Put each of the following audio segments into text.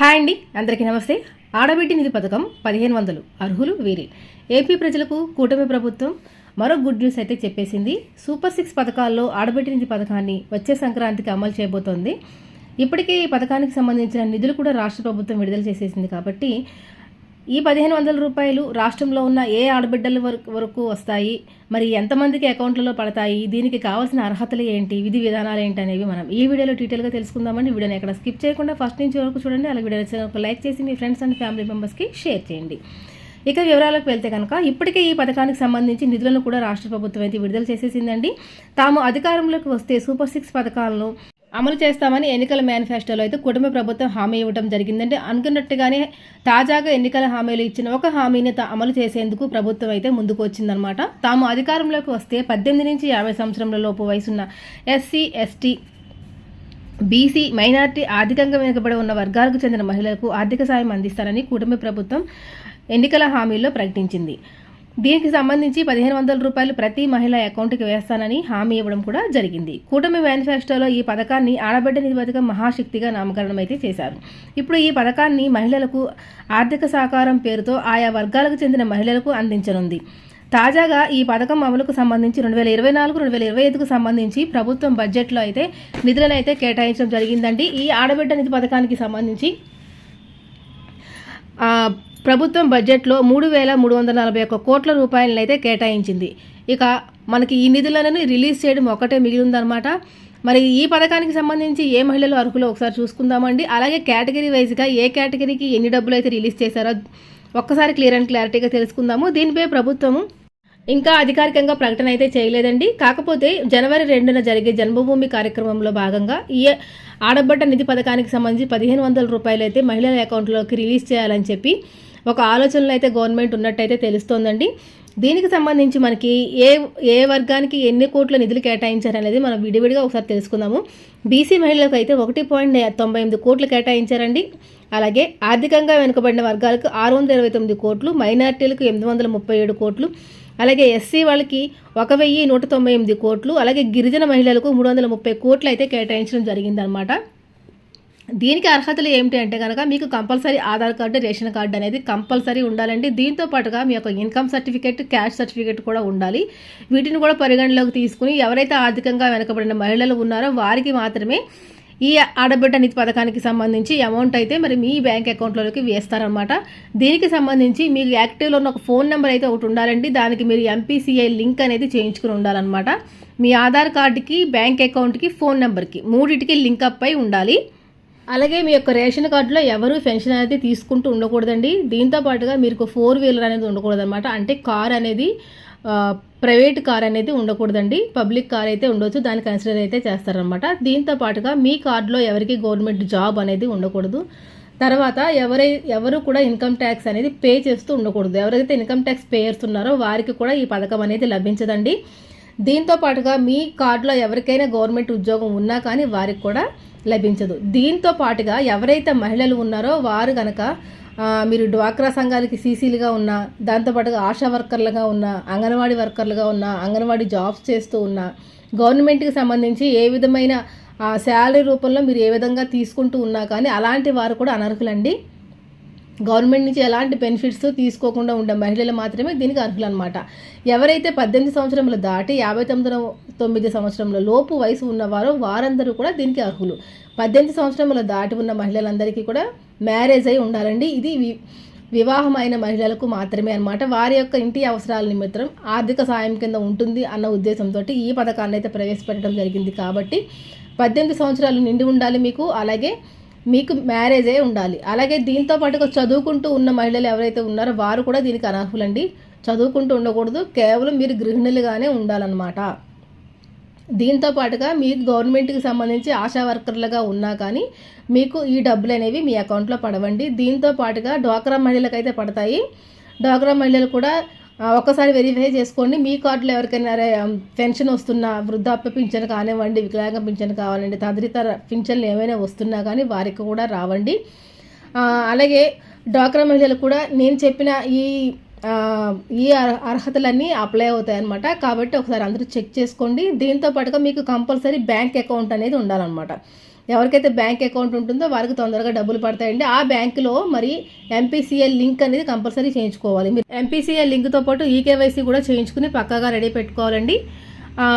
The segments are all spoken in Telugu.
హాయ్ అండి అందరికీ నమస్తే. ఆడబిడ్డి నిధి పథకం పదిహేను వందలు అర్హులు వీరే. ఏపీ ప్రజలకు కూటమి ప్రభుత్వం మరో గుడ్ న్యూస్ అయితే చెప్పేసింది. సూపర్ సిక్స్ పథకాల్లో ఆడబిడ్డి నిధి పథకాన్ని వచ్చే సంక్రాంతికి అమలు చేయబోతోంది. ఇప్పటికే ఈ పథకానికి సంబంధించిన నిధులు కూడా రాష్ట్ర ప్రభుత్వం విడుదల చేసేసింది కాబట్టి ఈ పదిహేను వందల రూపాయలు రాష్ట్రంలో ఉన్న ఏ ఆడబిడ్డల వరకు వరకు వస్తాయి? మరి ఎంతమందికి అకౌంట్లలో పడతాయి? దీనికి కావాల్సిన అర్హతలు ఏంటి? విధి విధానాలు ఏంటి అనేవి మనం ఈ వీడియోలో డీటెయిల్గా తెలుసుకుందామండి. వీడియోని ఎక్కడ స్కిప్ చేయకుండా ఫస్ట్ నుంచి వరకు చూడండి. అలాగే వీడియో ఒక లైక్ చేసి మీ ఫ్రెండ్స్ అండ్ ఫ్యామిలీ మెంబర్స్కి షేర్ చేయండి. ఇక వివరాలకు వెళ్తే కనుక ఇప్పటికే ఈ పథకానికి సంబంధించి నిధులను కూడా రాష్ట్ర ప్రభుత్వం అయితే విడుదల చేసేసిందండి. తాము అధికారంలోకి వస్తే సూపర్ సిక్స్ పథకాలను అమలు చేస్తామని ఎన్నికల మేనిఫెస్టోలో అయితే కుటుంబ ప్రభుత్వం హామీ ఇవ్వడం జరిగిందంటే అనుకున్నట్టుగానే తాజాగా ఎన్నికల హామీలు ఇచ్చిన ఒక హామీని తా- అమలు చేసేందుకు ప్రభుత్వం అయితే ముందుకు వచ్చిందనమాట తాము అధికారంలోకి వస్తే పద్దెనిమిది నుంచి యాభై సంవత్సరంల లోపు వయసున్న ఎస్సీ ఎస్టీ బీసీ మైనార్టీ ఆర్థికంగా వెనుకబడి ఉన్న వర్గాలకు చెందిన మహిళలకు ఆర్థిక సాయం అందిస్తారని కూటమి ప్రభుత్వం ఎన్నికల హామీల్లో ప్రకటించింది. దీనికి సంబంధించి పదిహేను వందల రూపాయలు ప్రతి మహిళ అకౌంట్కి వేస్తానని హామీ ఇవ్వడం కూడా జరిగింది. కూటమి మేనిఫెస్టోలో ఈ పథకాన్ని ఆడబిడ్డ నిధి పథకం మహాశక్తిగా నామకరణం అయితే చేశారు. ఇప్పుడు ఈ పథకాన్ని మహిళలకు ఆర్థిక సహకారం పేరుతో ఆయా వర్గాలకు చెందిన మహిళలకు అందించనుంది. తాజాగా ఈ పథకం అమలుకు సంబంధించి రెండు వేల ఇరవై నాలుగు రెండు వేల ఇరవై ఐదుకు సంబంధించి ప్రభుత్వం బడ్జెట్లో అయితే నిధులను అయితే కేటాయించడం జరిగిందండి. ఈ ఆడబిడ్డ నిధి పథకానికి సంబంధించి ప్రభుత్వం బడ్జెట్లో మూడు వేల మూడు వందల నలభై ఒక్క కోట్ల రూపాయలనైతే కేటాయించింది. ఇక మనకి ఈ నిధులను రిలీజ్ చేయడం ఒకటే మిగిలిందనమాట మరి ఈ పథకానికి సంబంధించి ఏ మహిళలు అర్హులు ఒకసారి చూసుకుందామండి. అలాగే కేటగిరీ వైజ్గా ఏ కేటగిరీకి ఎన్ని డబ్బులు అయితే రిలీజ్ చేశారో ఒక్కసారి క్లియర్ అండ్ క్లారిటీగా తెలుసుకుందాము. దీనిపై ప్రభుత్వము ఇంకా అధికారికంగా ప్రకటన అయితే చేయలేదండి. కాకపోతే జనవరి రెండున జరిగే జన్మభూమి కార్యక్రమంలో భాగంగా ఈ ఆడబడ్డ నిధి పథకానికి సంబంధించి పదిహేను వందల రూపాయలు అయితే మహిళల అకౌంట్లోకి రిలీజ్ చేయాలని చెప్పి ఒక ఆలోచనలో అయితే గవర్నమెంట్ ఉన్నట్టయితే తెలుస్తోందండి. దీనికి సంబంధించి మనకి ఏ ఏ వర్గానికి ఎన్ని కోట్ల నిధులు కేటాయించారనేది మనం విడివిడిగా ఒకసారి తెలుసుకుందాము. బీసీ మహిళలకు అయితే ఒకటి పాయింట్ తొంభై ఎనిమిది కోట్లు కేటాయించారండి. అలాగే ఆర్థికంగా వెనుకబడిన వర్గాలకు ఆరు వందల ఇరవై తొమ్మిది కోట్లు మైనార్టీలకు ఎనిమిది వందల ముప్పై ఏడు కోట్లు అలాగే ఎస్సీ వాళ్ళకి ఒక వెయ్యి నూట తొంభై ఎనిమిది కోట్లు అలాగే గిరిజన మహిళలకు మూడు వందల ముప్పై కోట్లు అయితే కేటాయించడం జరిగిందనమాట దీనికి అర్హతలు ఏమిటి అంటే కనుక మీకు compulsory Aadhaar card ration card అనేది కంపల్సరీ ఉండాలండి. దీంతో పాటుగా మీ యొక్క ఇన్కమ్ సర్టిఫికేట్ క్యాష్ సర్టిఫికేట్ కూడా ఉండాలి. వీటిని కూడా పరిగణలోకి తీసుకుని ఎవరైతే ఆర్థికంగా వెనకబడిన మహిళలు ఉన్నారో వారికి మాత్రమే ఈ ఆడబిడ్డ నిధి పథకానికి సంబంధించి అమౌంట్ అయితే మరి మీ బ్యాంక్ అకౌంట్లోకి వేస్తారనమాట దీనికి సంబంధించి మీకు యాక్టివ్లో ఉన్న ఒక ఫోన్ నెంబర్ అయితే ఒకటి ఉండాలండి. దానికి మీరు ఎంపీసీఐ లింక్ అనేది చేయించుకుని ఉండాలన్నమాట. మీ ఆధార్ కార్డుకి బ్యాంక్ అకౌంట్కి ఫోన్ నెంబర్కి మూడింటికి లింక్ అప్ అయి ఉండాలి. అలాగే మీ యొక్క రేషన్ కార్డులో ఎవరు పెన్షన్ అనేది తీసుకుంటూ ఉండకూడదండి. దీంతో పాటుగా మీకు ఫోర్ వీలర్ అనేది ఉండకూడదు అనమాట అంటే కార్ అనేది ప్రైవేట్ కార్ అనేది ఉండకూడదండి. పబ్లిక్ కార్ అయితే ఉండొచ్చు దాన్ని కన్సిడర్ అయితే చేస్తారనమాట దీంతో పాటుగా మీ కార్డులో ఎవరికి గవర్నమెంట్ జాబ్ అనేది ఉండకూడదు. తర్వాత ఎవరై ఎవరు కూడా ఇన్కమ్ ట్యాక్స్ అనేది పే చేస్తూ ఉండకూడదు. ఎవరైతే ఇన్కమ్ ట్యాక్స్ పేయర్స్ ఉన్నారో వారికి కూడా ఈ పథకం అనేది లభించదండి. దీంతో పాటుగా మీ కార్డులో ఎవరికైనా గవర్నమెంట్ ఉద్యోగం ఉన్నా కానీ వారికి కూడా లభించదు. దీంతో పాటుగా ఎవరైతే మహిళలు ఉన్నారో వారు కనుక మీరు డ్వాక్రా సంఘాలకి సీసీలుగా ఉన్నా దాంతోపాటుగా ఆశా వర్కర్లుగా ఉన్నా అంగన్వాడీ వర్కర్లుగా ఉన్న అంగన్వాడీ జాబ్స్ చేస్తూ ఉన్నా గవర్నమెంట్కి సంబంధించి ఏ విధమైన శాలరీ రూపంలో మీరు ఏ విధంగా తీసుకుంటూ ఉన్నా కానీ అలాంటి వారు కూడా అనర్హులండి. గవర్నమెంట్ నుంచి ఎలాంటి బెనిఫిట్స్ తీసుకోకుండా ఉండే మహిళలు మాత్రమే దీనికి అర్హులు అనమాట ఎవరైతే పద్దెనిమిది సంవత్సరములు దాటి యాభై తొమ్మిది తొమ్మిది సంవత్సరముల లోపు వయసు ఉన్నవారో వారందరూ కూడా దీనికి అర్హులు. పద్దెనిమిది సంవత్సరముల దాటి ఉన్న మహిళలందరికీ కూడా మ్యారేజ్ అయి ఉండాలండి. ఇది వి మహిళలకు మాత్రమే అన్నమాట. వారి యొక్క ఇంటి అవసరాల నిమిత్తం ఆర్థిక సాయం కింద ఉంటుంది అన్న ఉద్దేశంతో ఈ పథకాన్ని అయితే ప్రవేశపెట్టడం జరిగింది కాబట్టి పద్దెనిమిది సంవత్సరాలు నిండి ఉండాలి మీకు. అలాగే మీకు మ్యారేజే ఉండాలి. అలాగే దీంతో పాటుగా చదువుకుంటూ ఉన్న మహిళలు ఎవరైతే ఉన్నారో వారు కూడా దీనికి అనర్హులండి చదువుకుంటూ ఉండకూడదు. కేవలం మీరు గృహిణులుగానే ఉండాలన్నమాట. దీంతో పాటుగా మీకు గవర్నమెంట్కి సంబంధించి ఆశా వర్కర్లుగా ఉన్నా కానీ మీకు ఈ డబ్బులు అనేవి మీ అకౌంట్లో పడవండి. దీంతో పాటుగా డ్వాక్రా మహిళలకు అయితే పడతాయి. డ్వాక్రా మహిళలు కూడా ఒక్కసారి వెరిఫై చేసుకోండి. మీ కార్డులో ఎవరికైనా పెన్షన్ వస్తున్నా వృద్ధాప్య పింఛన్ కానివ్వండి వికలాంగ పింఛన్ కావాలండి తదితర పింఛన్లు ఏమైనా వస్తున్నా కానీ వారికి కూడా రావండి. అలాగే డ్వాక్రా మహిళలు కూడా నేను చెప్పిన ఈ ఈ అర్హ- అర్హతలన్నీ అప్లై అవుతాయి అనమాట కాబట్టి ఒకసారి అందరూ చెక్ చేసుకోండి. దీంతో పాటుగా మీకు కంపల్సరీ బ్యాంక్ అకౌంట్ అనేది ఉండాలన్నమాట. ఎవరికైతే బ్యాంక్ అకౌంట్ ఉంటుందో వారికి తొందరగా డబ్బులు పడతాయండి. ఆ బ్యాంకులో మరి ఎంపీసీఎల్ లింక్ అనేది కంపల్సరీ చేయించుకోవాలి. మీరు ఎంపీసీఎల్ లింక్తో పాటు ఈకేవైసీ కూడా చేయించుకుని పక్కాగా రెడీ పెట్టుకోవాలండి.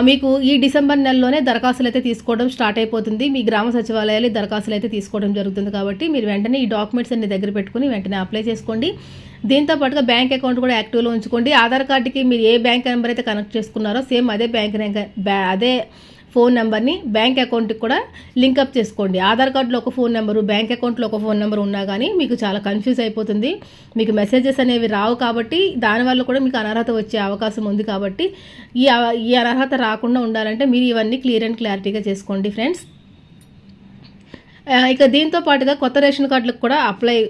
మీకు ఈ డిసెంబర్ నెలలోనే దరఖాస్తులు అయితే తీసుకోవడం స్టార్ట్ అయిపోతుంది. మీ గ్రామ సచివాలయాలు దరఖాస్తులు అయితే తీసుకోవడం జరుగుతుంది కాబట్టి మీరు వెంటనే ఈ డాక్యుమెంట్స్ అన్ని దగ్గర పెట్టుకుని వెంటనే అప్లై చేసుకోండి. దీంతో పాటుగా బ్యాంక్ అకౌంట్ కూడా యాక్టివ్లో ఉంచుకోండి. ఆధార్ కార్డుకి మీరు ఏ బ్యాంక్ నెంబర్ అయితే కనెక్ట్ చేసుకున్నారో సేమ్ అదే బ్యాంక్ అదే ఫోన్ నెంబర్ని బ్యాంక్ అకౌంట్కి కూడా లింకప్ చేసుకోండి. ఆధార్ కార్డులో ఒక ఫోన్ నెంబరు బ్యాంక్ అకౌంట్లో ఒక ఫోన్ నెంబర్ ఉన్నా కానీ మీకు చాలా కన్ఫ్యూజ్ అయిపోతుంది. మీకు మెసేజెస్ అనేవి రావు కాబట్టి దానివల్ల కూడా మీకు అనర్హత వచ్చే అవకాశం ఉంది కాబట్టి ఈ అవ- ఈ అనర్హత రాకుండా ఉండాలంటే మీరు ఇవన్నీ క్లియర్ అండ్ క్లారిటీగా చేసుకోండి ఫ్రెండ్స్. ఇక దీంతో పాటుగా కొత్త రేషన్ కార్డులకు కూడా అప్లై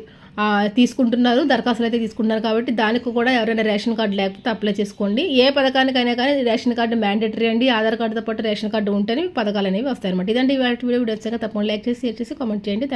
తీసుకుంటున్నారు దరఖాస్తులు అయితే తీసుకుంటున్నారు కాబట్టి దానికి కూడా ఎవరైనా రేషన్ కార్డు లేకపోతే అప్లై చేసుకోండి. ఏ పథకానికైనా కానీ రేషన్ కార్డు మ్యాండేటరీ అండి. ఆధార్ కార్డుతో పాటు రేషన్ కార్డు ఉంటేనే పథకాలు అనేవి వస్తాయి అనమాట ఇదండి వీడియో. వీడియో వచ్చాక తప్పకుండా లైక్ చేసి షేర్ చేసి కామెంట్ చేయండి. థ్యాంక్